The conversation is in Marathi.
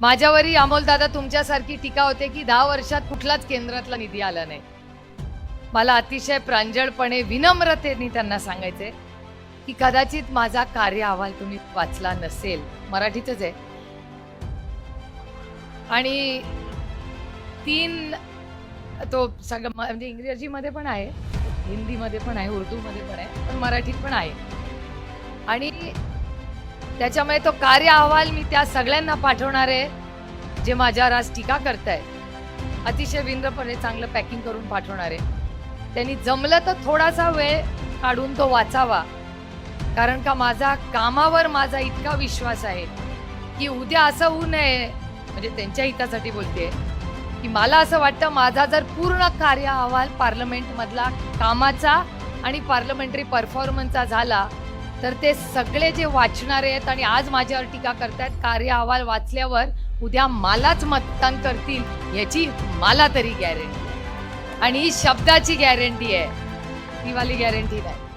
माझ्यावरही अमोलदादा तुमच्यासारखी टीका होते की दहा वर्षात कुठलाच केंद्रातला निधी आला नाही. मला अतिशय प्रांजळपणे विनम्रतेने त्यांना सांगायचे की कदाचित माझा कार्य अहवाल तुम्ही वाचला नसेल. मराठीतच आहे. आणि तीन तो सगळं म्हणजे इंग्रजीमध्ये पण आहे हिंदीमध्ये पण आहे उर्दूमध्ये पण आहे पण मराठीत पण आहे. आणि त्याच्यामुळे तो कार्य अहवाल मी त्या सगळ्यांना पाठवणार आहे जे माझ्यावर आज टीका करताय अतिशय विनम्रपणे चांगलं पॅकिंग करून पाठवणार आहे. त्यांनी जमलं तर थोडासा वेळ काढून तो वाचावा. कारण का माझा कामावर माझा इतका विश्वास आहे की उद्या असं होऊ नये म्हणजे त्यांच्या हितासाठी बोलते की मला असं वाटतं माझा जर पूर्ण कार्य अहवाल पार्लमेंटमधला कामाचा आणि पार्लमेंटरी परफॉर्मन्सचा झाला तर ते सगळे जे वाचणारे आहेत आणि आज माझ्यावर टीका करतायत कार्य अहवाल वाचल्यावर उद्या मलाच मतदान करतील याची मला तरी गॅरंटी आणि ही शब्दाची गॅरंटी आहे. ही वाली गॅरंटी नाही.